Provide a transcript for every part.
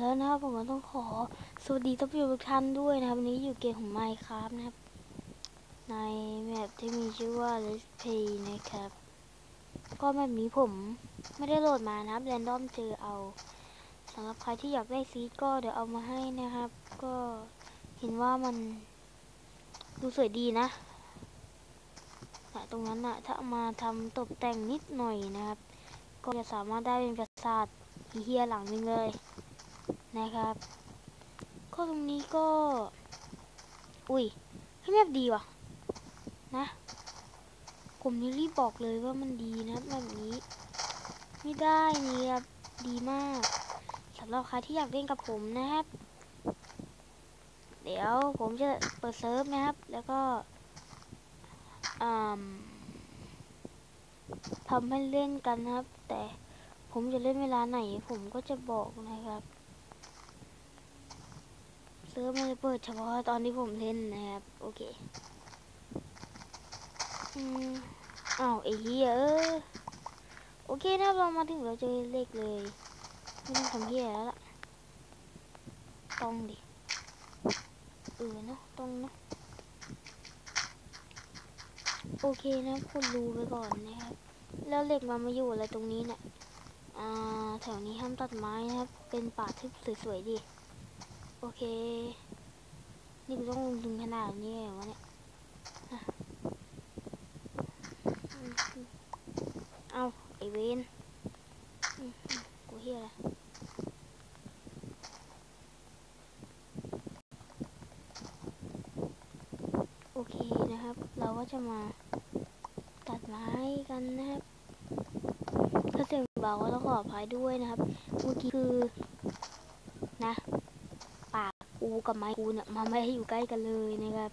แล้วนะครับผมก็ต้องขอสวัสดีท่านผู้ชมทุกท่านด้วยนะครับวันนี้อยู่เกมของไมค์ครับนะครับ ในแมปที่มีชื่อว่า Let's Play นะครับ ก็แมปนี้ผมไม่ได้โหลดมานะครับแรนดอมเจอเอาสำหรับใครที่อยากได้ซีดก็เดี๋ยวเอามาให้นะครับ ก็เห็นว่ามันดูสวยดีนะแต่ตรงนั้นนะถ้ามาทำตกแต่งนิดหน่อยนะครับ ก็จะสามารถได้เป็นปราสาทเฮียหลังนึงเลย นะครับ ก็ตรงนี้ก็ อุ้ยให้แมปดีว่ะ นะผมนี่รีบบอกเลยว่ามันดีนะแบบนี้ ไม่ได้นี่ครับดีมากสำหรับใครที่อยากเล่นกับผมนะครับ เดี๋ยวผมจะเปิดเซิร์ฟนะครับ แล้วก็ทำให้เล่นกันนะครับ แต่ผมจะเล่นเวลาไหน ผมก็จะบอกนะครับ เซิร์ฟมันจะเปิดเฉพาะตอนที่ผมเล่นนะครับ โอเคอืมอ้าวไอ้เหี้ยเออโอเคนะเรามาถึงเราเจอเลขเลยไม่ต้องทำเหี้ยแล้วล่ะต้องดิเออเนาะต้องเนาะโอเคนะคุณรู้ไปก่อนนะครับ แล้วเหล็กมันมาอยู่อะไรตรงนี้เนี่ยอ่าแถวนี้ห้ามตัดไม้นะครับ เป็นป่าทึบสวยๆดิ โอเค นี่กูต้องลงทุนขนาดนี้วะเนี่ยเอาไอเวนกูเฮียอะไรโอเคนะครับ เราก็จะมาตัดไม้กันนะครับ ถ้าเสียงเบาก็ต้องขออภัยด้วยนะครับ เมื่อกี้คือนะ กูกับไม้กูเนี่ยมาไม่ให้อยู่ใกล้กันเลยนะครับ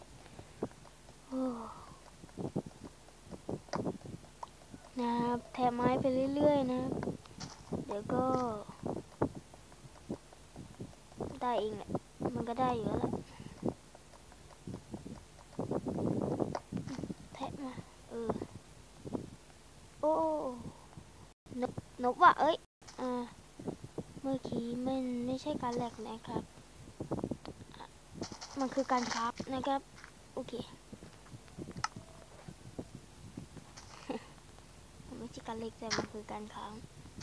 นะครับแถมไม้ไปเรื่อยๆนะครับเดี๋ยวก็ ได้เองแหละมันก็ได้อยู่แล้วแหละแทะมาเออโอ้นกนกว่ะเอ้ยอ่าเมื่อกี้มันไม่ใช่การแหลกนะครับ มันคือการคราฟนะครับ โอเคมันไม่ใช่การเล็กแต่มันคือการค้าง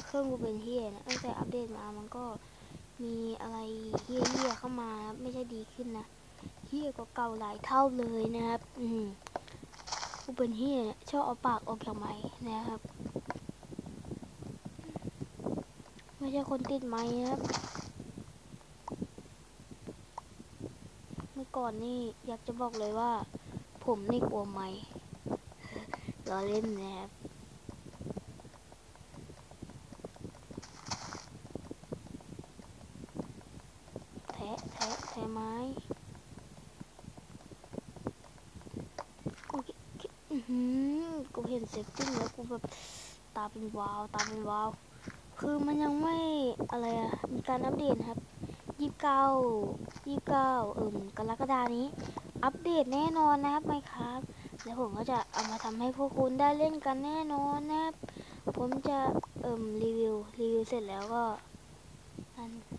เครื่องกูเป็นเฮียนะตั้งแต่อัปเดตมามันก็มีอะไรเฮียเฮียๆเข้ามาครับไม่ใช่ดีขึ้นนะเฮียก็เก่าหลายเท่าเลยนะครับ อืมกูเป็นเฮียเนี่ยชอบเอาปากออกจากไม้นะครับ ไม่ใช่คนติดไม้นะครับ เมื่อ ก่อนนี่อยากจะบอกเลยว่า ผมนี่กลัวไม้ล้อเล่นนะครับแทะแทะแทะไม้โอเคโอเคอื้อหือกูเห็นเซฟติ้งแล้วกูแบบตาเป็นวาว ตาเป็นวาว คือมันยังไม่อะไรอะมีการอัปเดตนครับ ยี่สิบเก้ายี่สิบเก้าเอิ่มกรกฎานี้ อัปเดตแน่นอนนะครับไหมครับแล้วผมก็จะเอามาทำให้พวกคุณได้เล่นกันแน่นอนนะครับ ผมจะเอิ่มรีวิวรีวิวเสร็จแล้วก็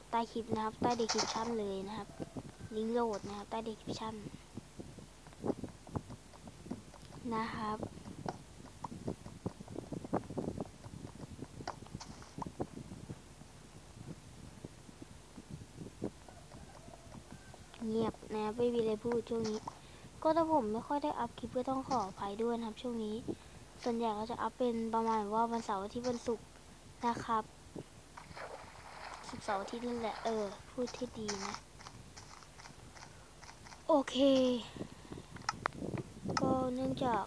ใต้คลิปนะครับ ใต้เดคริปชั่นเลยนะครับ ลิงก์โหลดนะครับ ใต้เดคริปชั่นนะครับ เงียบ นะครับไม่มีอะไรพูดช่วงนี้ ก็ถ้าผมไม่ค่อยได้อัพคลิปก็ต้องขออภัยด้วยนะครับ ช่วงนี้ ส่วนใหญ่ก็จะอัพเป็นประมาณว่าวันเสาร์ที่วันศุกร์นะครับศุกร์เสาร์ที่นี่นแหละเออ พูดที่ดีนะ โอเค ก็เนื่องจาก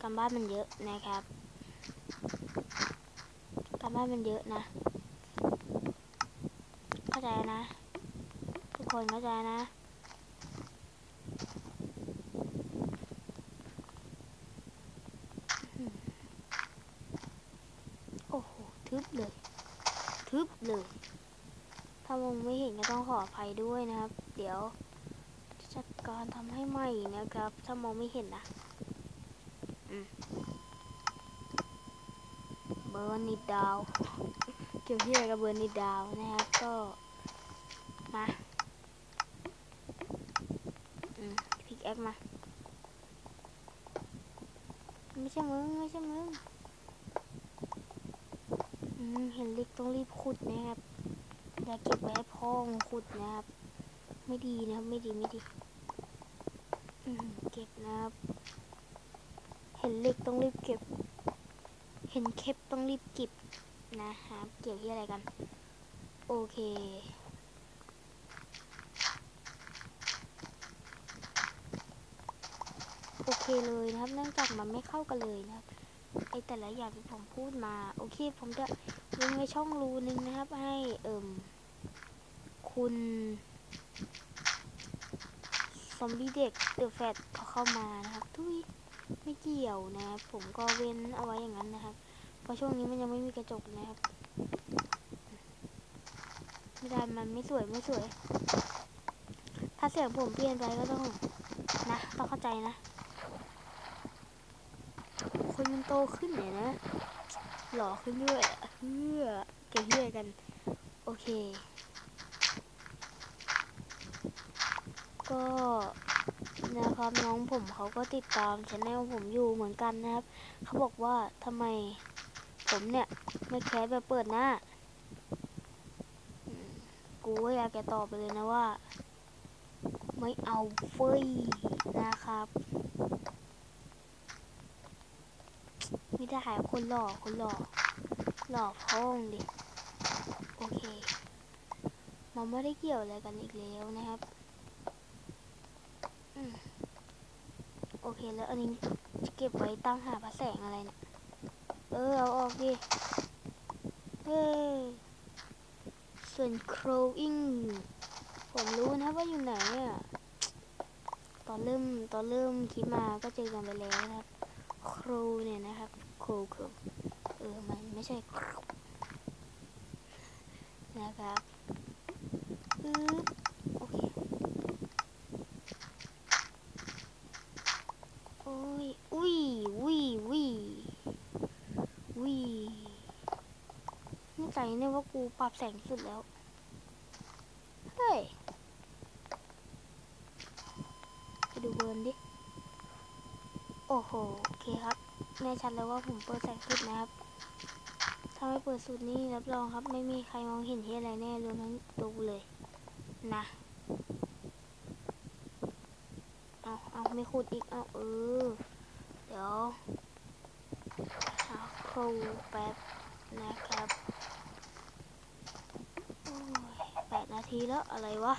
การบ้านมันเยอะนะครับการบ้านมันเยอะนะเข้าใจนะ ทุกคนเข้าใจนะ โอ้โห ทึบเลย ทึบเลย ถ้ามองไม่เห็นก็ต้องขออภัยด้วยนะครับ เดี๋ยวจัดการทำให้ใหม่นะครับ ถ้ามองไม่เห็นนะเบอร์นิดดาว เกี่ยวที่อะไรกับเบอร์นิดดาวนะครับ ก็มาอืมพิกแอคมา ไม่ใช่มึง ไม่ใช่มึงอืม เห็นเล็กต้องรีบขุดนะครับอย่าเก็บไว้ให้พ่องขุดนะครับ ไม่ดีนะครับ ไม่ดีไม่ดีเก็บนะครับ เห็นเล็กต้องรีบเก็บ เห็นเคปต้องรีบเก็บนะครับ เกี่ยวที่อะไรกัน โอเคโอเคเลยนะครับ เนื่องจากมันไม่เข้ากันเลยนะครับไอแต่ละอย่างที่ผมพูดมา โอเค ผมจะ ลิงไว้ช่องรูนึงนะครับ ให้เอิ่มคุณซอมบี้เด็กเดอะแฟตเขาเข้ามานะครับทุยไม่เกี่ยวนะครับผมก็เว้นเอาไว้อย่างนั้นนะครับ เพราะช่วงนี้มันยังไม่มีกระจกนะครับไม่ได้มันไม่สวยไม่สวย ถ้าเสียงผมเปลี่ยนไปก็ต้องนะต้องเข้าใจนะ คนมันโตขึ้นเนี่ยนะ หล่อขึ้นด้วย ฮือเก่งเฮือกัน โอเค ก็นะครับน้องผมเขาก็ติดตามช anel ผมอยู่เหมือนกันนะครับ เขาบอกว่าทำไมผมเนี่ย ไม่แคสแบบเปิดหน้า กูก็อยากจะตอบไปเลยนะว่า ไม่เอาเฟยนะครับ ไม่ได้คนหล่อคนหล่อ หล่อพ้องดิ โอเค มันไม่ได้เกี่ยวอะไรกันอีกแล้วนะครับอโอเคแล้วอันนี้จะเก็บไว้ตั้งหาพระแสงอะไรเนี่ย เออ เอาออกดิ เฮ้ส่วน crowing ผมรู้นะว่าอยู่ไหนอะ ตอนเริ่มตอนเริ่มคลิปมาก็เจอกันไปแล้วนะครับ ครูเนี่ยนะครับ ครูครูเออมัน ไม่ใช่ นะครับอือโอเค โอ้ยอุ้ยอุ้ยอุ้ยอุ้ยนี่ใจเนี่ยว่ากูปรับแสงสุดแล้ว เฮ้ยไปดูเบิร์นดิ โอ้โห โอเคครับแน่ชัดแล้วว่าผมเปิดแสงสุดนะครับ ถ้าไม่เปิดสุดนี่รับรองครับ ไม่มีใครมองเห็นที่อะไรแน่รวมทั้งตัวกูเลย นะเอาเอาไม่ขุดอีกเอาเออ เดี๋ยวหาครูแป๊บนะครับแปดนาทีแล้วอะไรวะ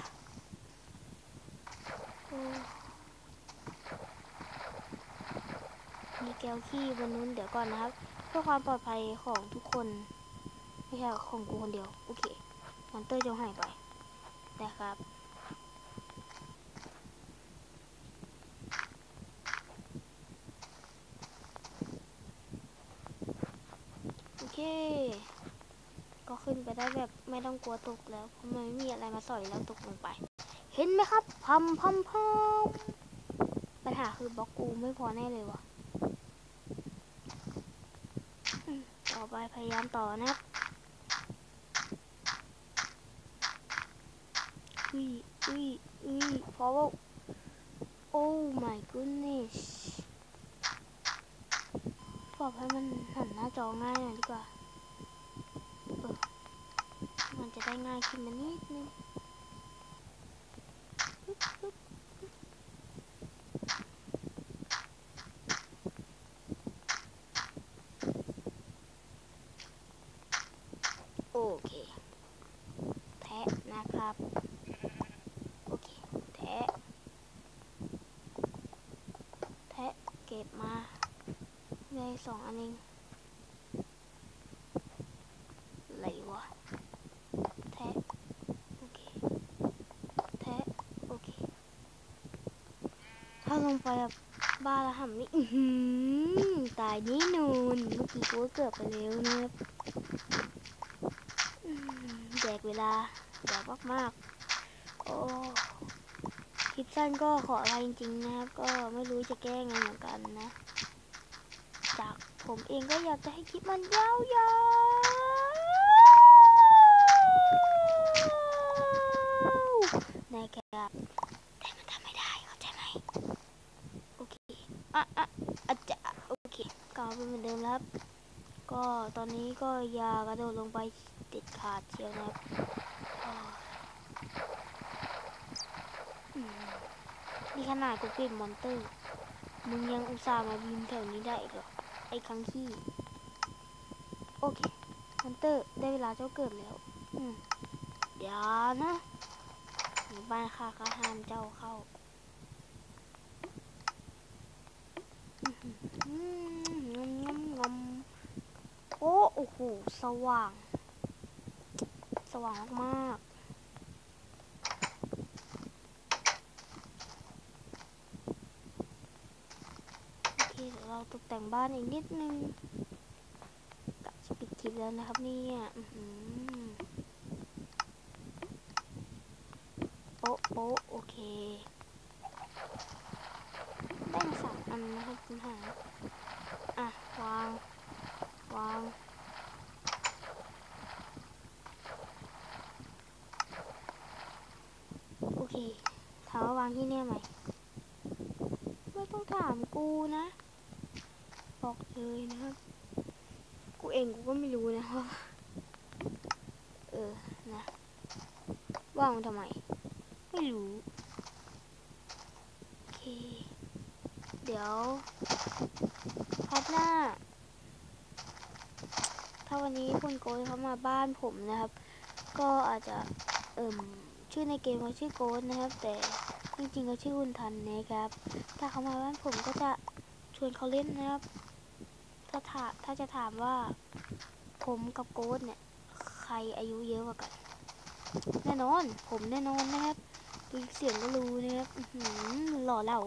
มีแก้วขี้บนนู้นเดี๋ยวก่อนนะครับ เพื่อความปลอดภัยของทุกคนไม่ใช่ของกูคนเดียว โอเคมอนเตอร์จะหายไปนะครับโอเค ก็ขึ้นไปได้แบบไม่ต้องกลัวตกแล้วเพราะมันไม่มีอะไรมาสอยแล้วตกลงไป เห็นไหมครับพัมพัมพัมปัญหาคือบล็อกกูไม่พอแน่เลยวะอืม ต่อไปพยายามต่อนะครับอุ้ยอุ้ยอุ้ยพราะว่า oh my goodness ปรับให้มันหันหน้าจอง่ายหน่อยดีกว่าเออมันจะได้ง่ายขึ้นมานิดนึงปึ๊บปึ๊บโอเค แทะนะครับ โอเค แทะ แทะ เก็บมาได้สองอันเองอะไรวะแทะโอเคแทะโอเค ถ้าลงไปแบบบ้าละหำนี่ตายนี่นูนเมื่อกี้กูเกือบไปแล้วนะครับแดกเวลาแดกมากๆโอ้ ลิปสั้นก็ขออะไรจริงๆนะครับ ก็ไม่รู้จะแก้ไงเหมือนกันนะ จากผมเองก็อยากจะให้คลิปมันยาวๆนะครัแต่มันทำไม่ได้เข้าใจไหมโอเคอะอะอาจจะโอเคกลับไปเหมือนเดิมครับ ก็ตอนนี้ก็อยากระโดดลงไปติดขาดเชียวนะครับ นี่ขนาดกูเป็นมอนเตอร์ มึงยังอุตส่าห์มาบินแถวนี้ได้อีกเหรอ ไอ้คังขี้ โอเค มอนเตอร์ ได้เวลาเจ้าเกิดแล้ว อืมอย่านะในบ้านข้าก็ห้ามเจ้าเข้าอืมงมงมงมโอ้ โอ้โห สว่าง สว่างมากๆโอเคเดี๋ยวเรา ตกแต่งบ้านอีกนิดนึงกะจะปิดคลิปแล้วนะครับเนี่ยอื้อหือโป๊ะโป๊ะโอเคได้มาสามอันนะครับคุณหาอะ วาง วางโอเคถามว่าวางที่เนี่ยไหม ไม่ต้องถามกูนะ อกเลยนะครับ กูเองกูก็ไม่รู้นะครับเออ นะว่างมันทำไม ไม่รู้ โอเค เดี๋ยวพัดหน้า ถ้าวันนี้คุณโกดเขามาบ้านผมนะครับ ก็อาจจะ เอิ่ม ชื่อในเกมเขาชื่อโกดนะครับ แต่จริงๆเขาชื่อคุณทันนะครับ ถ้าเขามาบ้านผมก็จะชวนเขาเล่นนะครับาถ้าจะถามว่า ผมกับโกดเนี่ย ใครอายุเยอะกว่ากัน แน่นอน ผมแน่นอนนะครับดูเสียงก็รู้นะครับหือหล่อเหลา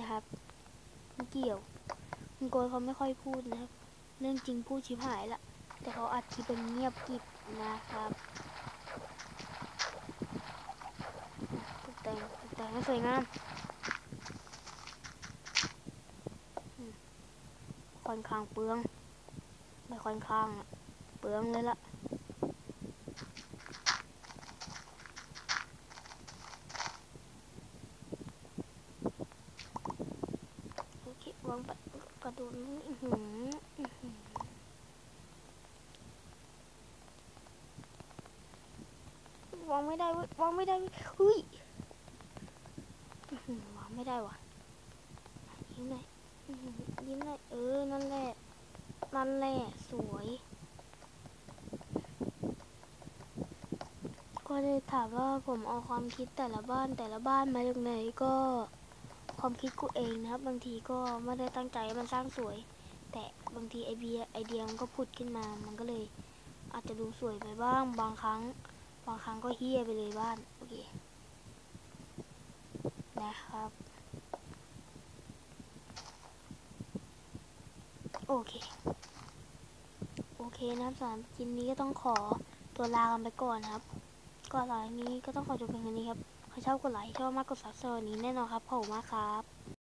นะครับไม่เกี่ยวคุณโกยเขาไม่ค่อยพูดนะครับ เรื่องจริงพูดชิบหายละแต่เขาอัดคลิปเป็นเงียบกิบนะครับตกแต่งตกแต่งให้สวยงามอืม ค่อนข้างเปลือง ไม่ค่อนข้างเปลืองเลยละโอเควางประประตูนี้หืออื้อหือวางไม่ได้เว้ยวางไม่ได้เว้ยเฮ้ยวางไม่ได้ว่ะยิ้มหน่อย ยิ้มหน่อยเออ นั่นแหละ นั่นแหละ สวย ก็เลยถามว่าผมเอาความคิดแต่ละบ้านแต่ละบ้านมาจากไหนก็ความคิดกูเองนะครับ บางทีก็ไม่ได้ตั้งใจมันสร้างสวย แต่บางทีไอเดียไอเดียมันก็ผุดขึ้นมา มันก็เลย อาจจะดูสวยไปบ้าง บางครั้ง บางครั้งก็เฮี้ยไปเลยบ้าน โอเค นะครับ โอเค โอเคนะครับสำหรับคลิปนี้ก็ต้องขอตัวลากันไปก่อนนะครับ ก็หลังนี้ก็ต้องขอจบเพียงเท่านี้ครับใครชอบกดไลค์ชอบมากกดซับสไครต์นี้แน่นอนครับขอบคุณมากครับ